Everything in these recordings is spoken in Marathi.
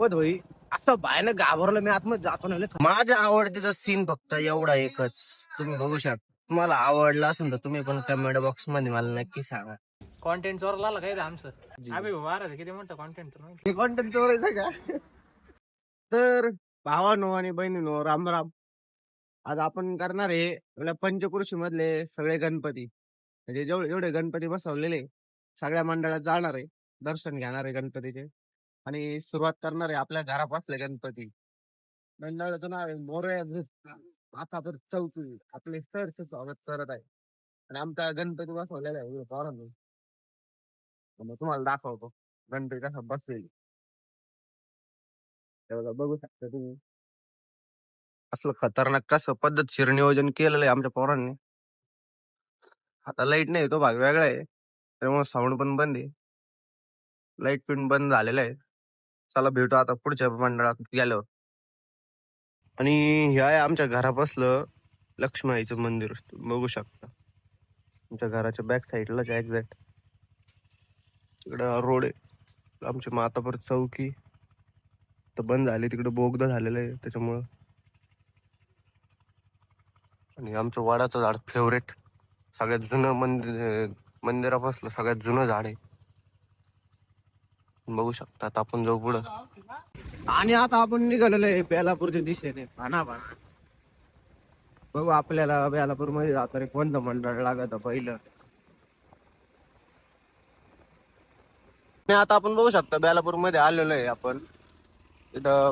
शपथ होई असं बायनं घाबरलं मी आतमध्ये जातो ना माझ्या आवडतीचा सीन फक्त एवढा एकच. तुम्ही बघू शकता. तुम्हाला आवडला असेल तर तुम्ही पण कमेंट बॉक्समध्ये मला नक्की सांगा. कॉन्टेंट चोरला आला काय आमचं? आम्ही किती म्हणतो कॉन्टेंट हे कॉन्टेंट चोरायचं का? तर भावानो आणि बहिणीनो राम राम. आज आपण करणार आहे आपल्या पंचकृषी मधले सगळे गणपती. म्हणजे जेवढे जेवढे गणपती बसवलेले सगळ्या मंडळात जाणार आहे दर्शन घेणार आहे गणपतीचे. आणि सुरुवात करणार आहे आपल्या घरापासले गणपती. मंडळाचं नाव आहे मोरया आता तर चौथी आपले सरचं स्वागत करत आहे. आणि आमचा गणपती बसवलेला आहे पोरांनी. मग तुम्हाला दाखवतो गणपती कसा बसलेली बघू शकता तुम्ही. असलं खतरनाक कसं पद्धतशीर नियोजन केलेलं आहे आमच्या पोरांनी. आता लाइट नाही तो भाग वेगळा आहे. त्यामुळे साऊंड पण बंद आहे. लाइट पण बंद झालेलं आहे. चला भेटू आता पुढच्या मंडळात गेल्यावर. आणि ह्या आहे आमच्या घरापासलं लक्ष्माईचं मंदिर. तुम्ही बघू शकता. आमच्या घराच्या बॅक साईडलाच एक्झॅक्ट तिकडं रोड आहे. आमची मातापर चौकी. तर बंद झाली. तिकडं बोगदा झालेलं आहे त्याच्यामुळं. आणि आमचं वडाचं झाड फेवरेट सगळ्यात जुनं मंदिर मंदिरापासलं सगळ्यात जुनं झाड आहे. बघू शकता. आपण जाऊ पुढं. आणि आता आपण निघालेलो आहे बेलापूरच्या दिशेने. पाना पाना. बघू आपल्याला बेलापूरमध्ये जाताना कोणतं मंडळ लागत पहिलं. आता आपण बघू शकता बेलापूरमध्ये आलेलो आहे आपण. इथं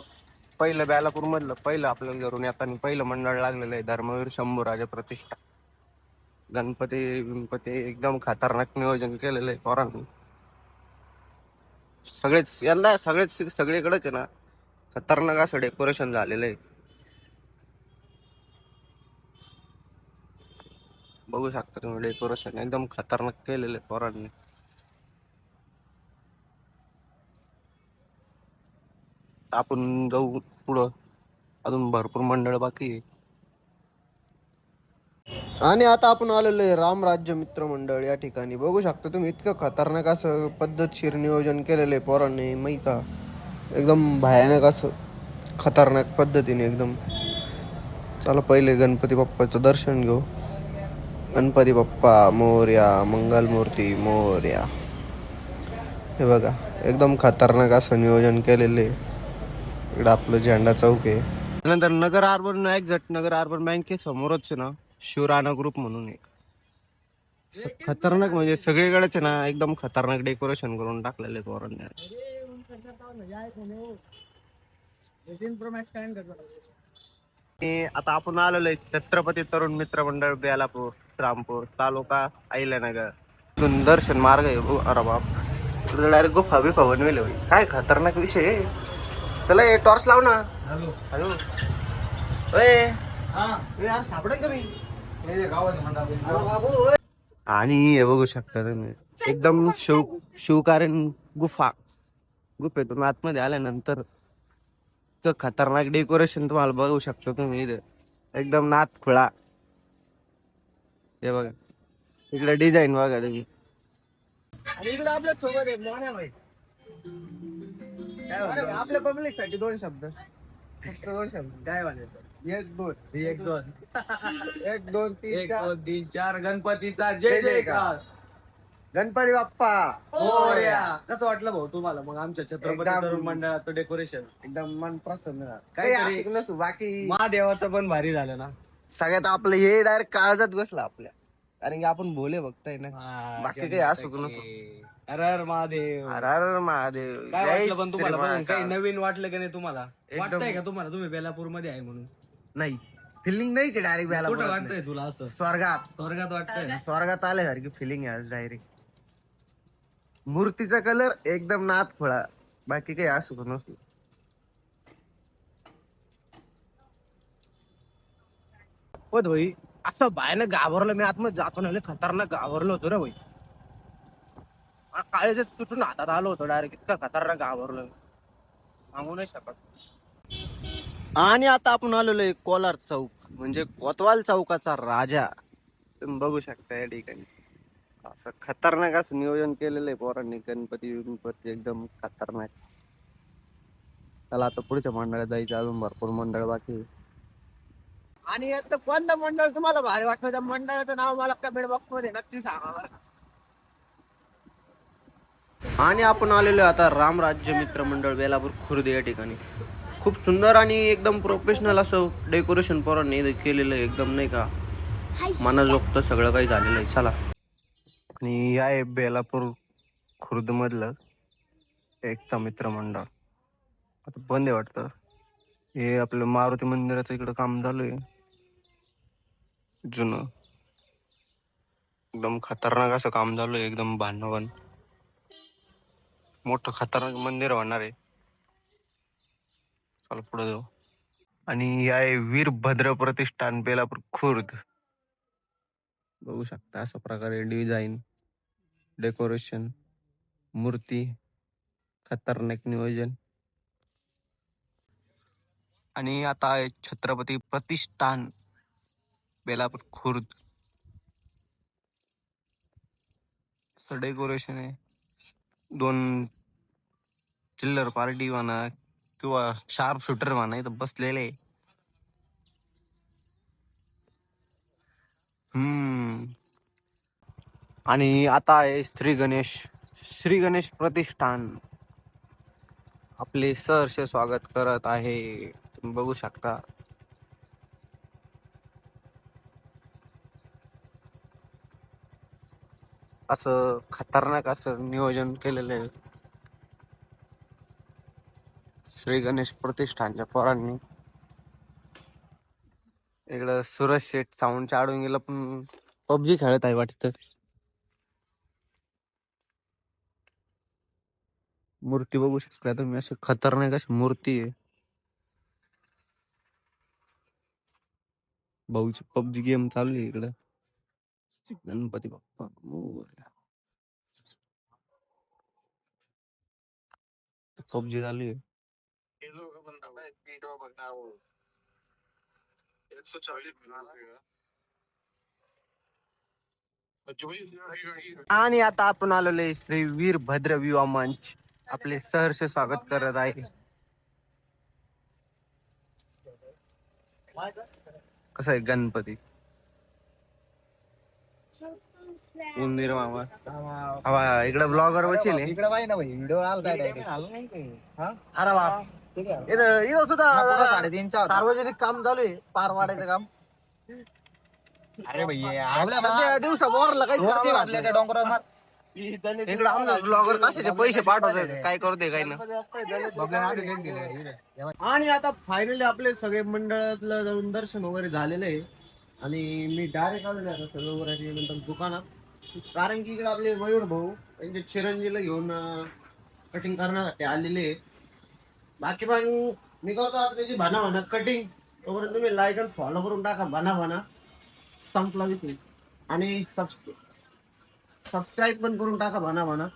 पहिलं बेलापूर मधलं पहिलं आपल्याला घरून येताना पहिलं मंडळ लागलेलं आहे. धर्मवीर शंभू राजा प्रतिष्ठा. गणपती गणपती एकदम खतरनाक नियोजन केलेलं आहे पोरांनी. सगळेच यंदा सगळेच सगळीकडेच आहे ना खतरनाक असं डेकोरेशन झालेलं आहे. बघू शकता तुम्ही डेकोरेशन एकदम खतरनाक केलेलं आहे पोरांनी. आपण जाऊ पुढं. अजून भरपूर मंडळ बाकी आहे. आणि आता आपण आलेलो आहे रामराज्य मित्र मंडळ या ठिकाणी. बघू शकता तुम्ही इतकं खतरनाक असं पद्धतशीर नियोजन केलेलं आहे पोरांनी माही का? एकदम भयानक असं खतरनाक पद्धतीने एकदम. चला पहिले गणपती बाप्पाचं दर्शन घेऊ. गणपती बाप्पा मोर्या मंगलमूर्ती मोर्या. हे बघा एकदम खतरनाक असं नियोजन केलेलं आहे. इकडं आपलं झेंडा चौक आहे. नंतर Nagar urban exact Nagar urban बँके समोरच आहे ना. शिवराणा ग्रुप म्हणून एक. खतरनाक म्हणजे सगळीकडेच ना एकदम खतरनाक डेकोरेशन करून टाकलेले पोरांनी आता आपण आलेलो छत्रपती तरुण मित्र मंडळ बेलापूर रामपूर तालुका अहिल्यानगर. इथून दर्शन मार्ग आहे अरे बाप. डायरेक्ट गुफा बिफा बनवेल काय खतरनाक विषय. चला टॉर्च लाव ना. हॅलो. हॅलो. हा. यार सापडेल का मी? आणि हे बघू शकता तुम्ही. एकदम शिव शिवकारण गुफा. गुफेतून आतमध्ये आल्यानंतर खतरनाक डेकोरेशन तुम्हाला बघू शकता तुम्ही इथं. एकदम नाथ खुळा. हे बघा. इकडे डिझाईन बघा तुम्ही. आणि इकडे आपल्यासोबत आहे मोन्या भाई. आपल्या पब्लिकसाठी दोन शब्द. फक्त दोन शब्द. काय म्हणायचं? एक दोन एक दोन. एक दोन तीन एक चार. दोन तीन चार. गणपतीचा जय जय जयकार. गणपती बाप्पा. मोरया. कसं वाटलं भाऊ तुम्हाला? मग आमच्या छत्रपती एकदम- तरुण मंडळाचं डेकोरेशन एकदम मन प्रसन्न झालं. काय काही असं नसू बाकी महादेवाचं पण भारी झालं ना. सगळ्यात आपलं हे डायरेक्ट काळजात बसलं आपल्या. कारण की आपण भोले बघताय ना. बाकी काही असू का नसू. अरे अरे महादेव. हर हर महादेव. काय जय वाटलं पण तुम्हाला? बघून काही. नवीन वाटलं का नाही तुम्हाला? वाटतंय का तुम्हाला? तुम्ही बेलापूरमध्ये आहे म्हणून. नाही. फिलिंग नाहीच डायरेक्ट कुठं व्याला वाटतंय तुला असं? स्वर्गात. स्वर्गात वाटतंय? स्वर्गात. आल्यासारखी फिलिंग आहे डायरेक्ट मूर्तीचा कलर एकदम नाथ फळा बाकी काही असू का नसू. हो भाई असं बायनं घाबरलं मी आतमध्ये जातो ना लय खतरनाक घाबरलो होतो रे भाई. काळे तुटून हातात आलो होतो डायरेक्ट इतका खतरनाक घाबरलो मी. सांगू नाही शकत. आणि आता आपण आलेलो आहे कोलार चौक म्हणजे कोतवाल चौकाचा राजा. तुम्ही बघू शकता या ठिकाणी. असं खतरनाक असं नियोजन केलेलं आहे पोरांनी गणपती गणपती एकदम खतरनाक. त्याला आता पुढच्या मंडळात जायचं अजून भरपूर मंडळ बाकी. आणि आता कोणतं मंडळ तुम्हाला भारी वाटतं? त्या मंडळाचं नाव मला कमेंट बॉक्समध्ये नक्की सांगा का. आणि आपण आलेलो आता राम राज्य मित्र मंडळ वेलापूर खुर्द या ठिकाणी. खूप सुंदर आणि एकदम प्रोफेशनल असं डेकोरेशन पोरांनी केलेलं आहे एकदम नाही का? मनाजोगतं सगळं काही झालेलं आहे. चला. आणि या आहे बेलापूर खुर्द मधलं एकता मित्र मंडळ. आता बंद आहे वाटतं. हे आपलं मारुती मंदिराचं इकडं काम झालंय आहे. जुनं. एकदम खतरनाक असं काम झालं आहे एकदम भांडवण मोठं खतरनाक मंदिर होणार आहे. चला पुढे जाऊ. आणि हे आहे वीरभद्र प्रतिष्ठान बेलापूर खुर्द. बघू शकता अशा प्रकारे डिझाईन डेकोरेशन मूर्ती खतरनाक नियोजन. आणि आता आहे छत्रपती प्रतिष्ठान बेलापूर खुर्द. असं डेकोरेशन आहे. दोन चिल्लर पार्टी म्हणा किंवा शार्प शूटर म्हणा इथं बसलेले. हम्म. आणि आता आहे श्री गणेश श्री गणेश प्रतिष्ठान. आपले सहर्ष स्वागत करत आहे. तुम्ही बघू शकता. असं खतरनाक असं नियोजन केलेलं आहे. श्री गणेश प्रतिष्ठानच्या पोरांनी. इकडं सुरज शेठ साऊंड चाडून गेलं पण पबजी खेळत आहे वाटतं. मूर्ती बघू शकता तुम्ही अशी खतरनाक अशी मूर्ती आहे. भाऊची पबजी गेम चालू आहे इकडं. गणपती बाप्पा पबजी चालू आहे. आणि आता आपण आलेलो आहे श्री वीरभद्र विवाह मंच. आपले सहर्ष स्वागत करत आहे. कसं आहे गणपती? उंदीर मामा हवा इकडे ब्लॉगर बसेल. इकडे ना व्हिडिओ आला काय अरे वा इथं इथं सुद्धा साडेतीनचा सार्वजनिक काम चालू आहे पार वाढायचं काम. अरे भैया दिवसा बोरला काही काम आपल्या त्या डोंगरावर मार. इकडे आमचा ब्लॉगर कशाचे पैसे पाठवतोय काय करते काय ना आणि आता फायनली आपले सगळे मंडळातलं जाऊन दर्शन वगैरे झालेलं आहे. आणि मी डायरेक्ट आलेलो आता वगैरे नंतर दुकानात. कारण की इकडे आपले मयूर भाऊ त्यांच्या चिरंजीला घेऊन कटिंग करण्यासाठी आलेले आहे. बाकी पण मी कहतो आता त्याची भाना म्हणा कटिंग तोपर्यंत तुम्ही लाईक आणि फॉलो करून टाका भाना भाना संपला विषय. आणि सबस्क्राईब पण करून टाका भाना भाना